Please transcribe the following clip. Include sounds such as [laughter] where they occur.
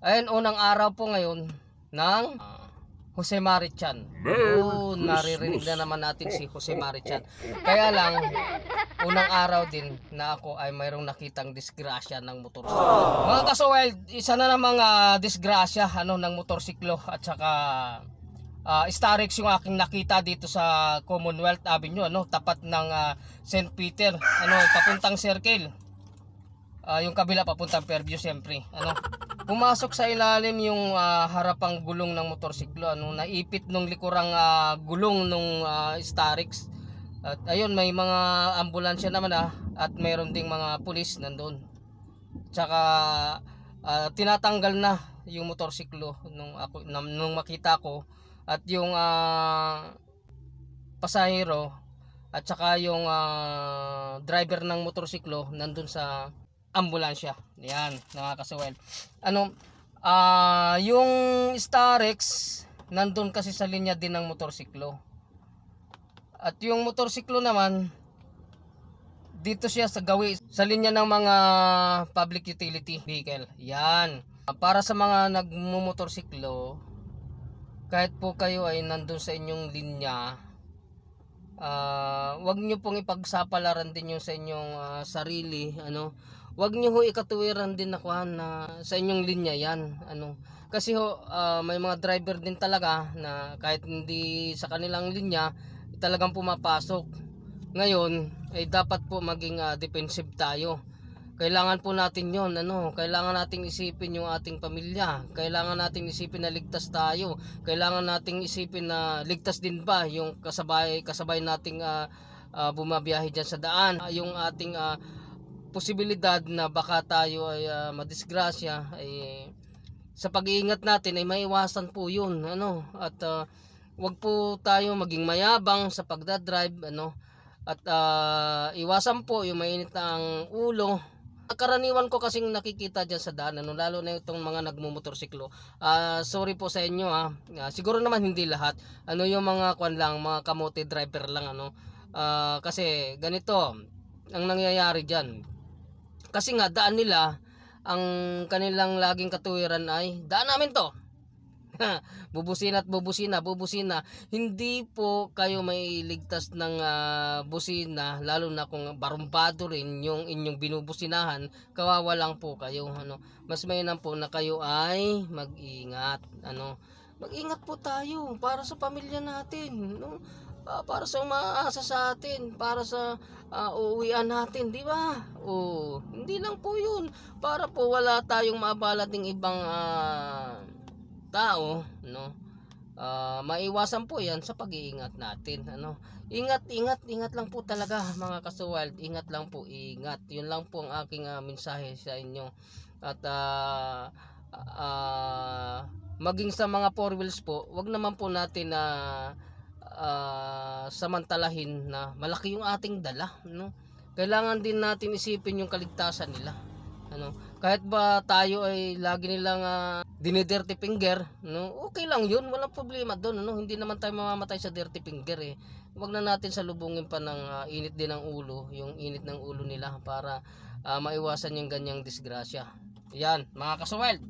Ayun, unang araw po ngayon ng Jose Marichan. Oo, naririnig na naman natin si Jose Marichan. Kaya lang, unang araw din na ako ay mayroong nakitang disgrasya ng motorsiklo. Mga kasowel, isa na namang ah, disgrasya ano, ng motorsiklo at saka uh, Starex yung aking nakita dito sa Commonwealth Avenue, ano, tapat ng ah, St. Peter, ano, papuntang circle. Ah, yung kabila papuntang Fairview siyempre. Ano? Pumasok sa ilalim yung ah, harapang gulong ng motorsiklo, ano, naipit nung likurang ah, gulong nung ah, Starex. At ayun, may mga ambulansya naman ah, at mayroon ding mga pulis nandoon. Tsaka ah, tinatanggal na yung motorsiklo nung ako nung, makita ko at yung ah, pasahero at saka yung ah, driver ng motorsiklo nandun sa ambulansya. Yan, mga kasawel. Ano, ah yung Starex nandun kasi sa linya din ng motorsiklo. At yung motorsiklo naman dito siya sa gawi sa linya ng mga public utility vehicle. Yan. Para sa mga nagmumotorsiklo, kahit po kayo ay nandun sa inyong linya, ah wag niyo pong ipagsapalaran din yung sa inyong ah, sarili, ano. Wag niyo ho ikatuwiran din na kuhan na sa inyong linya 'yan, ano. Kasi ho ah, may mga driver din talaga na kahit hindi sa kanilang linya, talagang pumapasok. Ngayon, ay dapat po maging ah, defensive tayo. Kailangan po natin 'yon, ano, kailangan nating isipin yung ating pamilya. Kailangan nating isipin na ligtas tayo. Kailangan nating isipin na ligtas din ba yung kasabay kasabay nating ah, ah, bumabiyahe diyan sa daan. Ah, yung ating ah, posibilidad na baka tayo ay ah, madisgrasya ay sa pag-iingat natin ay maiwasan po 'yun, ano. At ah, wag po tayo maging mayabang sa pagdadrive, ano. At ah, iwasan po yung mainit ang ulo. Karaniwan ko kasing nakikita dyan sa daan, ano, lalo na itong mga nagmumotorsiklo. Ah, sorry po sa inyo. Ah, siguro naman hindi lahat. Ano yung mga kwan lang, mga kamote driver lang ano. Ah, kasi ganito ang nangyayari diyan. Kasi nga daan nila ang kanilang laging katuwiran ay daan namin to. [laughs] bubusina at bubusina, bubusina. Hindi po kayo may ligtas ng ah, busina, lalo na kung barumpado rin yung inyong binubusinahan, kawawa lang po kayo. Ano. Mas mainam po na kayo ay mag-ingat. Ano. Mag-ingat po tayo para sa pamilya natin. No? Ah, para sa umaasa sa atin, para sa ah, uuwian natin, di ba? O, hindi lang po yun. Para po wala tayong maabala ding ibang ah, tao, no? Ah, maiwasan po 'yan sa pag-iingat natin, ano? Ingat, ingat, ingat lang po talaga mga kasuwal. Ingat lang po, ingat. 'Yun lang po ang aking ah, mensahe sa inyo. At ah, ah, maging sa mga four wheels po, wag naman po natin na ah, samantalahin na malaki yung ating dala, no? Kailangan din natin isipin yung kaligtasan nila. Ano, kahit ba tayo ay lagi nilang uh, dinidirty finger, no? Okay lang 'yun, walang problema doon, no? Hindi naman tayo mamamatay sa dirty finger eh. Huwag na natin salubungin pa ng ah, init din ng ulo, yung init ng ulo nila para ah, maiwasan yung ganyang disgrasya. Yan, mga kasuwel.